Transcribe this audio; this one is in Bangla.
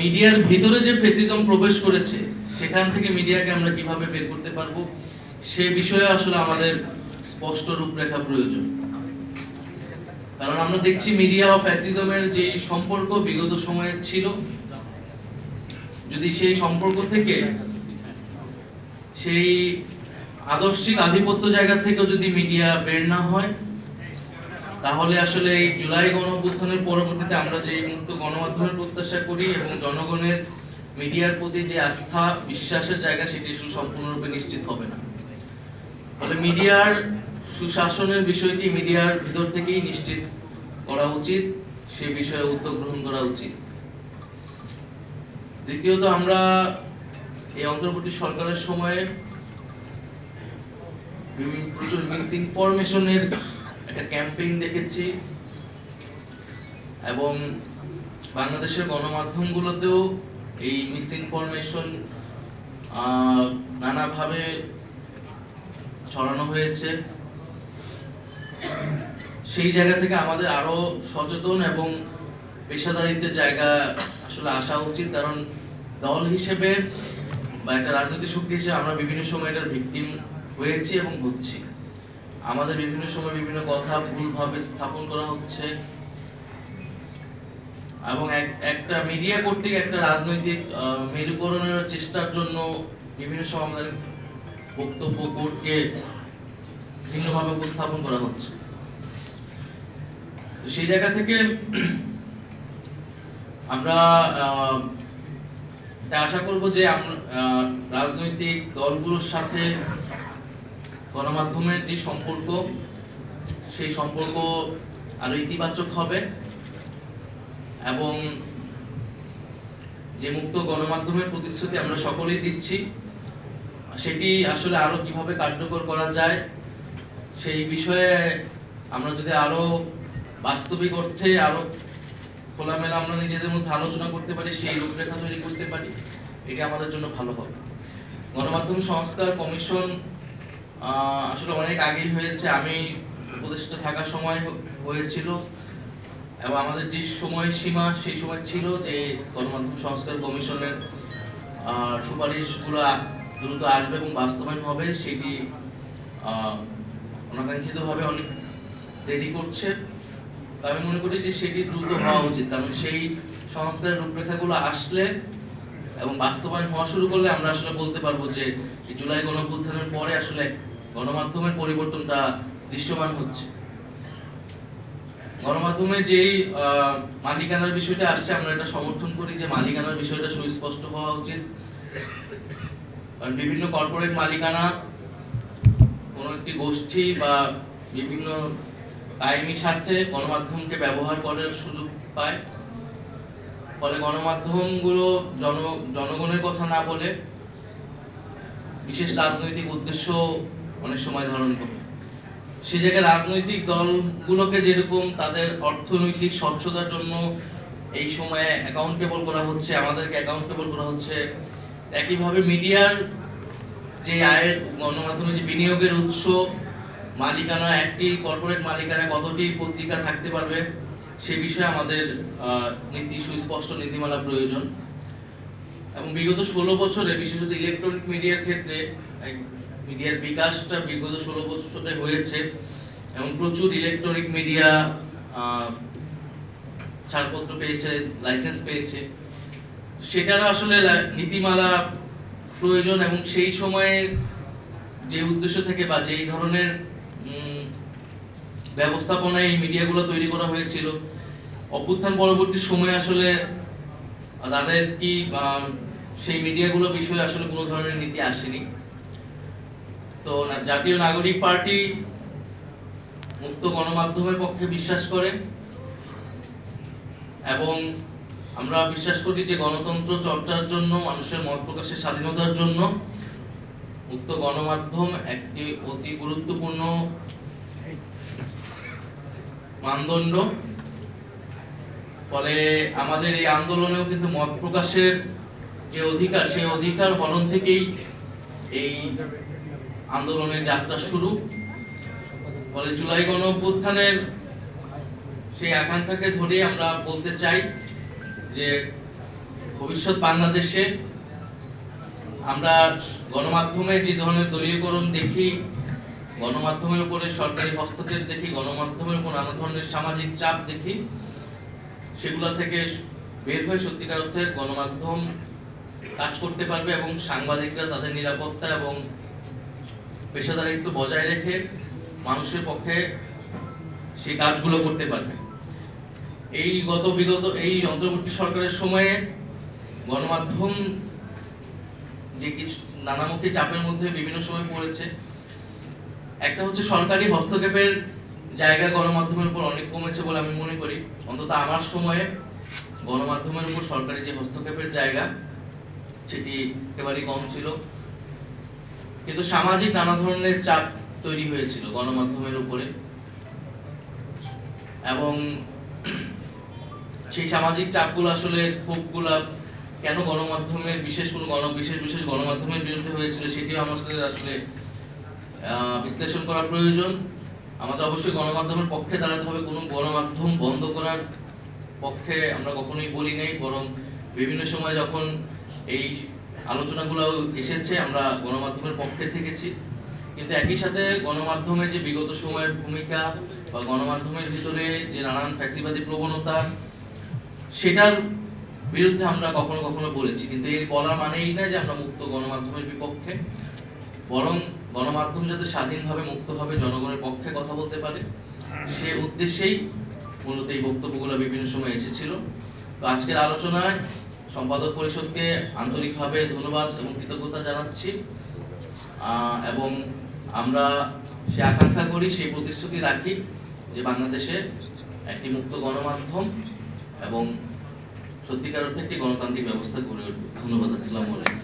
মিডিয়ার ভিতরে যে ফেসিজম প্রবেশ করেছে, সেখান থেকে মিডিয়াকে আমরা কীভাবে বের করতে পারব, সে বিষয়ে আসলে আমাদের স্পষ্ট রূপরেখা প্রয়োজন। কারণ আমরা দেখছি মিডিয়া ও ফ্যাসিজমের যে সম্পর্ক বিগত সময়ে ছিল, যদি সেই সম্পর্ক থেকে সেই আদর্শিক আধিপত্য জায়গা থেকেও যদি মিডিয়া বের না হয় তাহলে আসলে এই জুলাই গণ অভ্যুত্থানের পরবর্তীতে আমরা যে মুক্ত গণমাধ্যমের প্রত্যাশা করি এবং জনগণের মিডিয়ার প্রতি যে আস্থা, বিশ্বাসের জায়গা, সেটি সুসম্পূর্ণরূপে নিশ্চিত হবে না। ফলে মিডিয়ার সুশাসনের বিষয়টি মিডিয়ার ভিতর থেকেই নিশ্চিত করা উচিত, সে বিষয়ে উদ্যোগ গ্রহণ করা উচিত। দ্বিতীয়ত, আমরা এই অন্তর্বর্তী সরকারের সময়ে প্রচুর মিস ইনফরমেশনের একটা ক্যাম্পেইন দেখেছি এবং বাংলাদেশের গণমাধ্যমগুলোতেও এই মিস ইনফরমেশন নানাভাবে ছড়ানো হয়েছে। সেই জায়গা থেকে আমাদের আরও সচেতন এবং পেশাদারিত্বের জায়গা আসলে আসা উচিত, কারণ দল হিসেবে বা একটা রাজনৈতিক শক্তি হিসেবে আমরা বিভিন্ন সময় এটার ভিকটিম হয়েছি এবং হচ্ছি। আমাদের বিভিন্ন সময় বিভিন্ন কথা ভুলভাবে স্থাপন করা হচ্ছে। এবং একটা মিডিয়া কর্তৃক একটা রাজনৈতিক মেরুকরণের চেষ্টার জন্য বিভিন্ন সময় আমাদের বক্তব্য কোর্টকে ভিন্নভাবে উপস্থাপন করা হচ্ছে। সেই জায়গা থেকে আমরা আশা করব যে রাজনৈতিক দলগুলোর সাথে গণমাধ্যমের যে সম্পর্ক, সেই সম্পর্ক আরও ইতিবাচক হবে এবং যে মুক্ত গণমাধ্যমের প্রতিশ্রুতি আমরা সকলেই দিচ্ছি, সেটি আসলে আরও কীভাবে কার্যকর করা যায়, সেই বিষয়ে আমরা যদি আরও বাস্তবিক অর্থে আরও খোলামেলা আমরা নিজেদের মধ্যে আলোচনা করতে পারি, সেই রূপরেখা তৈরি করতে পারি, এটা আমাদের জন্য ভালো হবে। গণমাধ্যম সংস্কার কমিশন আসলে অনেক আগেই হয়েছে। আমি উপদেষ্টা থাকার সময় হয়েছিল এবং আমাদের যে সময় সীমা সেই সময় ছিল যে গণমাধ্যম সংস্কার কমিশনের সুপারিশগুলো দ্রুত আসবে এবং বাস্তবায়ন হবে, সেটি অনাকাঙ্ক্ষিতভাবে অনেক দেরি করছে। আমি মনে করি যে সেটি দ্রুত হওয়া উচিত, কারণ সেই সংস্কারের রূপরেখাগুলো আসলে এবং বাস্তবায়ন হওয়া শুরু করলে আমরা আসলে বলতে পারব যে জুলাই গণঅভ্যুত্থানের পরে আসলে গণমাধ্যমের পরিবর্তনটা দৃশ্যমান হচ্ছে। গণমাধ্যমে যেই মালিকানার বিষয়টা আসছে, আমরা এটা সমর্থন করি যে মালিকানার বিষয়টা সুস্পষ্ট হওয়া উচিত। কারণ বিভিন্ন কর্পোরেট মালিকানা, কোনো একটি গোষ্ঠী বা বিভিন্ন কায়েমি স্বার্থে গণমাধ্যমকে ব্যবহার করার সুযোগ পায়। ফলে গণমাধ্যমগুলো জন, জনগণের কথা না বলে বিশেষ রাজনৈতিক উদ্দেশ্য অনেক সময় ধারণ করে। সে জায়গায় রাজনৈতিক দলগুলোকে যেরকম তাদের অর্থনৈতিক স্বচ্ছতার জন্য এই সময়ে অ্যাকাউন্টেবল করা হচ্ছে, আমাদেরকে অ্যাকাউন্টেবল করা হচ্ছে, একইভাবে মিডিয়ার যে আয়ের গণমাধ্যমে যে বিনিয়োগের উৎস, মালিকানা, একটি কর্পোরেট মালিকানা কতটি পত্রিকা থাকতে পারবে, সে বিষয়ে আমাদের নীতি, সুস্পষ্ট নীতিমালা প্রয়োজন। এবং বিগত ষোলো বছরে, বিশেষত ইলেকট্রনিক মিডিয়ার ক্ষেত্রে মিডিয়ার বিকাশটা বিগত ষোলো বছরে হয়েছে এবং প্রচুর ইলেকট্রনিক মিডিয়া ছাড়পত্র পেয়েছে লাইসেন্স পেয়েছে। সেটারও আসলে নীতিমালা প্রয়োজন এবং সেই সময়ে যে উদ্দেশ্য থেকে বা যেই ধরনের ব্যবস্থাপনায় এই মিডিয়াগুলো তৈরি করা হয়েছিল, অভ্যুত্থান পরবর্তী সময়ে আসলে তাদের কি সেই মিডিয়াগুলো বিষয়ে আসলে কোনো ধরনের নীতি আসেনি। তো জাতীয় নাগরিক পার্টি মুক্ত গণমাধ্যমের পক্ষে বিশ্বাস করে এবং আমরা বিশ্বাস করি যে গণতন্ত্র চর্চার জন্য, মানুষের মত প্রকাশের স্বাধীনতার জন্য মুক্ত গণমাধ্যম একটি অতি গুরুত্বপূর্ণ মানদণ্ড। ফলে আমাদের এই আন্দোলনেও কিন্তু মত প্রকাশের যে অধিকার, সেই অধিকার হরণ থেকেই এই আন্দোলনের যাত্রা শুরু। ফলে জুলাই গণ অভ্যুত্থানের সেই আকাঙ্ক্ষাকে ধরে আমরা বলতে চাই যে, ভবিষ্যৎ বাংলাদেশে আমরা গণমাধ্যমে যে ধরনের দলীয়করণ দেখি, গণমাধ্যমের উপরে সরকারি হস্তক্ষেপ দেখি, গণমাধ্যমের উপর নানা ধরনের সামাজিক চাপ দেখি, সেগুলো থেকে বের হয়ে সত্যিকার অর্থে গণমাধ্যম কাজ করতে পারবে এবং সাংবাদিকরা তাদের নিরাপত্তা এবং পেশাদারিত্ব বজায় রেখে মানুষের পক্ষে সেই কাজগুলো করতে পারবে। এই গত বিগত, এই অন্তর্বর্তী সরকারের সময়ে গণমাধ্যম যে কিছু নানামুখী চাপের মধ্যে বিভিন্ন সময় পড়েছে, একটা হচ্ছে সরকারি হস্তক্ষেপের জায়গা গণমাধ্যমের উপর অনেক কমেছে বলে আমি মনে করি। অন্তত আমার সময়ে গণমাধ্যমের উপর সরকারি যে হস্তক্ষেপের জায়গা, সেটি একেবারেই কম ছিল। কিন্তু সামাজিক নানা ধরনের চাপ তৈরি হয়েছিল গণমাধ্যমের উপরে। এবং সেই সামাজিক চাপগুলো আসলে ক্ষোভগুলা কেন গণমাধ্যমের বিশেষ কোনো গণ, বিশেষ বিশেষ গণমাধ্যমের বিরুদ্ধে হয়েছিল সেটিও আমাদের আসলে বিশ্লেষণ করা প্রয়োজন। আমাদের অবশ্যই গণমাধ্যমের পক্ষে দাঁড়াতে হবে। কোনো গণমাধ্যম বন্ধ করার পক্ষে আমরা কখনোই বলি নাই, বরং বিভিন্ন সময় যখন এই আলোচনাগুলো এসেছে, আমরা গণমাধ্যমের পক্ষে থেকেছি। কিন্তু একই সাথে গণমাধ্যমে যে বিগত সময়ের ভূমিকা বা গণমাধ্যমের ভিতরে যে নানান ফ্যাসিবাদী প্রবণতা, সেটার বিরুদ্ধে আমরা কখনো কখনো বলেছি। কিন্তু এর বলা মানেই না যে আমরা মুক্ত গণমাধ্যমের বিপক্ষে, বরং গণমাধ্যম যাতে স্বাধীনভাবে মুক্তভাবে জনগণের পক্ষে কথা বলতে পারে, সে উদ্দেশ্যেই মূলত এই বক্তব্যগুলো বিভিন্ন সময় এসেছিল। তো আজকের আলোচনায় সম্পাদক পরিষদকে আন্তরিকভাবে ধন্যবাদ এবং কৃতজ্ঞতা জানাচ্ছি। এবং আমরা সে আকাঙ্ক্ষা করি, সেই প্রতিশ্রুতি রাখি যে বাংলাদেশে একটি মুক্ত গণমাধ্যম এবং সত্যিকার অর্থে একটি গণতান্ত্রিক ব্যবস্থা গড়ে উঠবে। ধন্যবাদ, আসসালামু আলাইকুম।